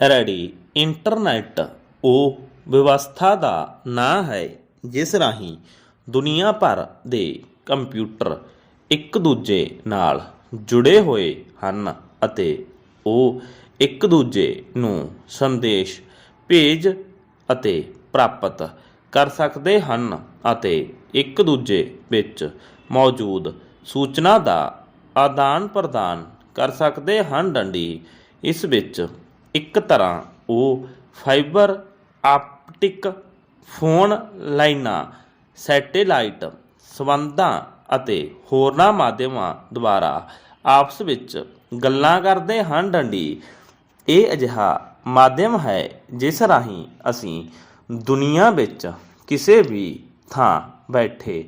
Ready. Internet ਉਹ ਵਿਵਸਥਾ ਦਾ ਨਾਂ ਹੈ ਜਿਸ ਰਾਹੀਂ ਦੁਨੀਆ ਭਰ ਦੇ ਕੰਪਿਊਟਰ ਇੱਕ ਦੂਜੇ ਨਾਲ ਜੁੜੇ ਹੋਏ ਹਨ ਅਤੇ ਉਹ ਇੱਕ ਦੂਜੇ ਨੂੰ ਸੰਦੇਸ਼, ਭੇਜ ਅਤੇ ਪ੍ਰਾਪਤ ਕਰ ਸਕਦੇ ਹਨ ਅਤੇ ਇੱਕ ਦੂਜੇ ਵਿੱਚ ਮੌਜੂਦ ਸੂਚਨਾ ਦਾ ਆਦਾਨ ਪ੍ਰਦਾਨ ਕਰ ਸਕਦੇ ਹਨ। ਡੰਡੀ, ਇਸ ਵਿੱਚ ਇੱਕ ਤਰ੍ਹਾਂ ਉਹ ਫਾਈਬਰ ਆਪਟਿਕ ਫੋਨ ਲਾਈਨਾਂ, ਸੈਟੇਲਾਈਟ ਸੰਬੰਧਾਂ ਅਤੇ ਹੋਰਨਾਂ ਮਾਧਿਅਮਾਂ ਦੁਆਰਾ ਆਪਸ ਵਿੱਚ ਗੱਲਾਂ ਕਰਦੇ ਹਨ। ਡੰਡੀ, ਇਹ ਅਜਿਹਾ ਮਾਧਿਅਮ ਹੈ ਜਿਸ ਰਾਹੀਂ ਅਸੀਂ ਦੁਨੀਆ ਵਿੱਚ ਕਿਸੇ ਵੀ ਥਾਂ ਬੈਠੇ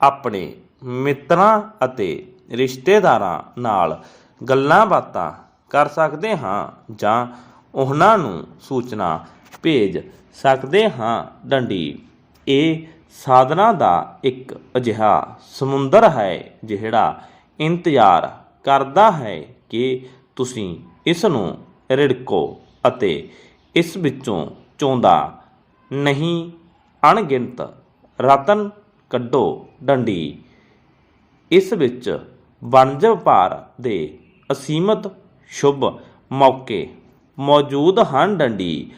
ਆਪਣੇ ਮਿੱਤਰਾਂ ਅਤੇ ਰਿਸ਼ਤੇਦਾਰਾਂ ਨਾਲ ਗੱਲਾਂ ਬਾਤਾਂ ਕਰ ਸਕਦੇ ਹਾਂ ਜਾਂ ਉਹਨਾਂ ਨੂੰ ਸੂਚਨਾ ਭੇਜ ਸਕਦੇ ਹਾਂ। ਡੰਡੀ, ਇਹ ਸਾਧਨਾ ਦਾ ਇੱਕ ਅਜਿਹਾ ਸਮੁੰਦਰ ਹੈ ਜਿਹੜਾ ਇੰਤਜ਼ਾਰ ਕਰਦਾ ਹੈ ਕਿ ਤੁਸੀਂ ਇਸ ਨੂੰ ਰਿੜਕੋ ਅਤੇ ਇਸ ਵਿੱਚੋਂ ਚੋਂਦਾ ਨਹੀਂ ਅਣਗਿਣਤ ਰਤਨ ਕੱਢੋ। ਡੰਡੀ, ਇਸ ਵਿੱਚ ਵਣਜ ਵਪਾਰ ਦੇ ਅਸੀਮਤ ਸ਼ੁਭ ਮੌਕੇ ਮੌਜੂਦ ਹਨ ਡੰਡੀ।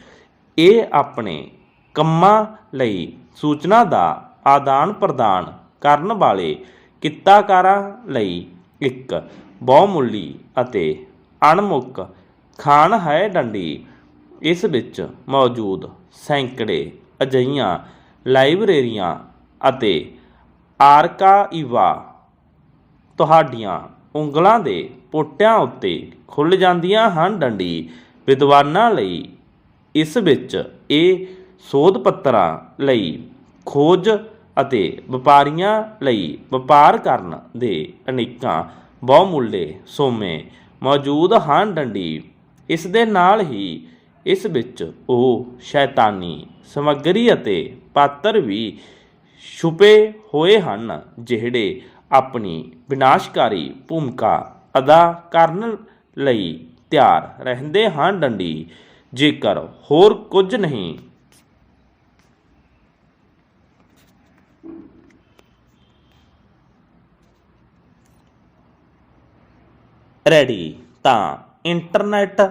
ਇਹ ਆਪਣੇ ਕੰਮਾਂ ਲਈ ਸੂਚਨਾ ਦਾ ਆਦਾਨ ਪ੍ਰਦਾਨ ਕਰਨ ਵਾਲੇ ਕਿੱਤਾਕਾਰਾਂ ਲਈ ਇੱਕ ਬਹੁਮੁੱਲੀ ਅਤੇ ਅਣਮੁੱਕ ਖਾਨ ਹੈ ਡੰਡੀ। ਇਸ ਵਿੱਚ ਮੌਜੂਦ ਸੈਂਕੜੇ ਅਜਈਆਂ ਲਾਇਬ੍ਰੇਰੀਆਂ ਅਤੇ ਆਰਕਾਈਵਾ ਤੁਹਾਡੀਆਂ ਉਂਗਲਾਂ ਦੇ ਪੋਟਿਆਂ ਉੱਤੇ ਖੁੱਲ ਜਾਂਦੀਆਂ ਹਨ ਡੰਡੀ। ਵਿਦਵਾਨਾਂ ਲਈ ਇਸ ਵਿੱਚ ਇਹ ਸੋਧ ਪੱਤਰਾਂ ਲਈ ਖੋਜ ਅਤੇ ਵਪਾਰੀਆਂ ਲਈ ਵਪਾਰ ਕਰਨ ਦੇ ਅਨੇਕਾਂ ਬਹੁਮੁੱਲੇ ਸੋਮੇ ਮੌਜੂਦ ਹਨ ਡੰਡੀ। ਇਸ ਦੇ ਨਾਲ ਹੀ ਇਸ ਵਿੱਚ ਉਹ ਸ਼ੈਤਾਨੀ ਸਮੱਗਰੀ ਅਤੇ ਪਾਤਰ ਵੀ ਛੁਪੇ ਹੋਏ ਹਨ, ਜਿਹੜੇ ਆਪਣੀ ਵਿਨਾਸ਼ਕਾਰੀ ਭੂਮਿਕਾ ਅਦਾ ਕਰਨ ਲਈ ਤਿਆਰ ਰਹਿੰਦੇ ਹਨ ਡੰਡੀ, ਜੇਕਰ ਹੋਰ ਕੁਝ ਨਹੀਂ। ਰੈਡੀ, ਤਾਂ ਇੰਟਰਨੈਟ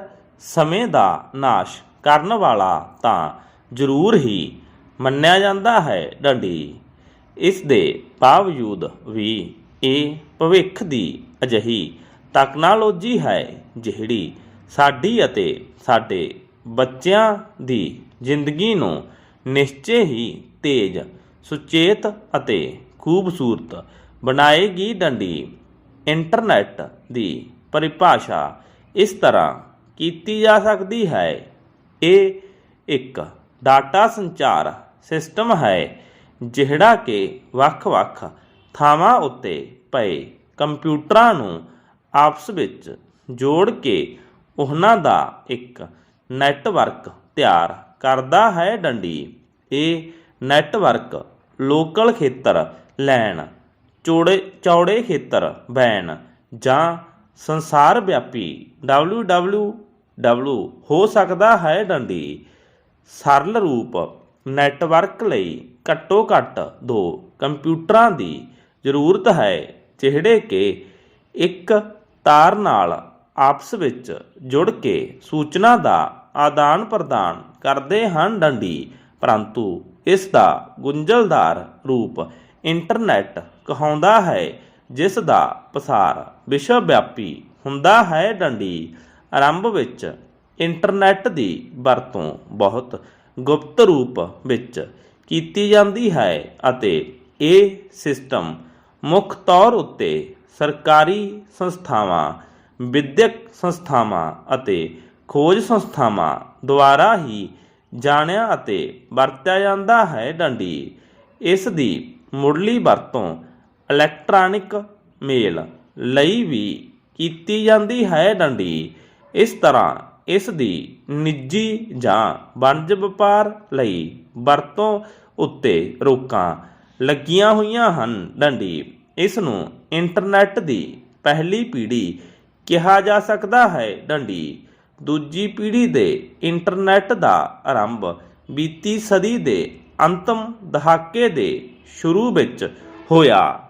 ਸਮੇਂ ਦਾ ਨਾਸ਼ ਕਰਨ ਵਾਲਾ ਤਾਂ ਜ਼ਰੂਰ ਹੀ ਮੰਨਿਆ ਜਾਂਦਾ ਹੈ ਡੰਡੀ। ਇਸ ਦੇ ਬਾਵਜੂਦ ਵੀ ਇਹ ਭਵਿੱਖ ਦੀ ਅਜਿਹੀ ਟੈਕਨੋਲੋਜੀ ਹੈ ਜਿਹੜੀ ਸਾਡੀ ਅਤੇ ਸਾਡੇ ਬੱਚਿਆਂ ਦੀ ਜ਼ਿੰਦਗੀ ਨੂੰ ਨਿਸ਼ਚੇ ਹੀ ਤੇਜ਼, ਸੁਚੇਤ ਅਤੇ ਖੂਬਸੂਰਤ ਬਣਾਏਗੀ ਡੰਡੀ ਇੰਟਰਨੈਟ ਦੀ ਪਰਿਭਾਸ਼ਾ ਇਸ ਤਰ੍ਹਾਂ ਕੀਤੀ ਜਾ ਸਕਦੀ ਹੈ। ਇਹ ਇੱਕ ਡਾਟਾ ਸੰਚਾਰ ਸਿਸਟਮ ਹੈ ਜਿਹੜਾ ਕਿ ਵੱਖ-ਵੱਖ ਥਾਵਾਂ ਉੱਤੇ ਪਏ ਕੰਪਿਊਟਰਾਂ ਨੂੰ ਆਪਸ ਵਿੱਚ ਜੋੜ ਕੇ ਉਹਨਾਂ ਦਾ ਇੱਕ ਨੈਟਵਰਕ ਤਿਆਰ ਕਰਦਾ ਹੈ ਡੰਡੀ। ਇਹ ਨੈਟਵਰਕ ਲੋਕਲ ਖੇਤਰ ਲੈਣ, ਚੌੜੇ ਚੌੜੇ ਖੇਤਰ ਬੈਨ ਜਾਂ ਸੰਸਾਰ ਵਿਆਪੀ www ਹੋ ਸਕਦਾ ਹੈ ਡੰਡੀ। ਸਰਲ ਰੂਪ ਨੈਟਵਰਕ ਲਈ ਘੱਟੋ ਘੱਟ ਦੋ ਕੰਪਿਊਟਰਾਂ ਦੀ ਜ਼ਰੂਰਤ ਹੈ, ਜਿਹੜੇ ਕਿ ਇੱਕ ਤਾਰ ਨਾਲ ਆਪਸ ਵਿੱਚ ਜੁੜ ਕੇ ਸੂਚਨਾ ਦਾ ਆਦਾਨ ਪ੍ਰਦਾਨ ਕਰਦੇ ਹਨ ਡੰਡੀ। ਪਰੰਤੂ ਇਸ ਦਾ ਗੁੰਝਲਦਾਰ ਰੂਪ ਇੰਟਰਨੈਟ ਕਹਾਉਂਦਾ ਹੈ, ਜਿਸ ਦਾ ਪਸਾਰ ਵਿਸ਼ਵ ਵਿਆਪੀ ਹੁੰਦਾ ਹੈ ਡੰਡੀ। ਆਰੰਭ ਵਿੱਚ ਇੰਟਰਨੈਟ ਦੀ ਵਰਤੋਂ ਬਹੁਤ ਗੁਪਤ ਰੂਪ ਵਿੱਚ ਕੀਤੀ ਜਾਂਦੀ ਹੈ ਅਤੇ ਇਹ ਸਿਸਟਮ ਮੁੱਖ ਤੌਰ ਉੱਤੇ ਸਰਕਾਰੀ ਸੰਸਥਾਵਾਂ, ਵਿਦਿਅਕ ਸੰਸਥਾਵਾਂ ਅਤੇ ਖੋਜ ਸੰਸਥਾਵਾਂ ਦੁਆਰਾ ਹੀ ਜਾਣਿਆ ਅਤੇ ਵਰਤਿਆ ਜਾਂਦਾ ਹੈ ਡੰਡੀ। ਇਸ ਦੀ ਮੁੱਢਲੀ ਵਰਤੋਂ ਇਲੈਕਟ੍ਰੋਨਿਕ ਮੇਲ ਲਈ ਵੀ ਕੀਤੀ ਜਾਂਦੀ ਹੈ ਡੰਡੀ। ਇਸ ਤਰ੍ਹਾਂ ਇਸ ਦੀ ਨਿੱਜੀ ਜਾਂ ਵਣਜ ਵਪਾਰ ਲਈ ਵਰਤੋਂ ਉੱਤੇ ਰੋਕਾਂ ਲੱਗੀਆਂ ਹੋਈਆਂ ਹਨ। ਡੰਡੀ, ਇਸ ਨੂੰ ਇੰਟਰਨੈਟ ਦੀ ਪਹਿਲੀ ਪੀੜ੍ਹੀ ਕਿਹਾ ਜਾ ਸਕਦਾ ਹੈ। ਡੰਡੀ, ਦੂਜੀ ਪੀੜ੍ਹੀ ਦੇ ਇੰਟਰਨੈਟ ਦਾ ਆਰੰਭ ਬੀਤੀ ਸਦੀ ਦੇ ਅੰਤਮ ਦਹਾਕੇ ਦੇ ਸ਼ੁਰੂ ਵਿੱਚ ਹੋਇਆ।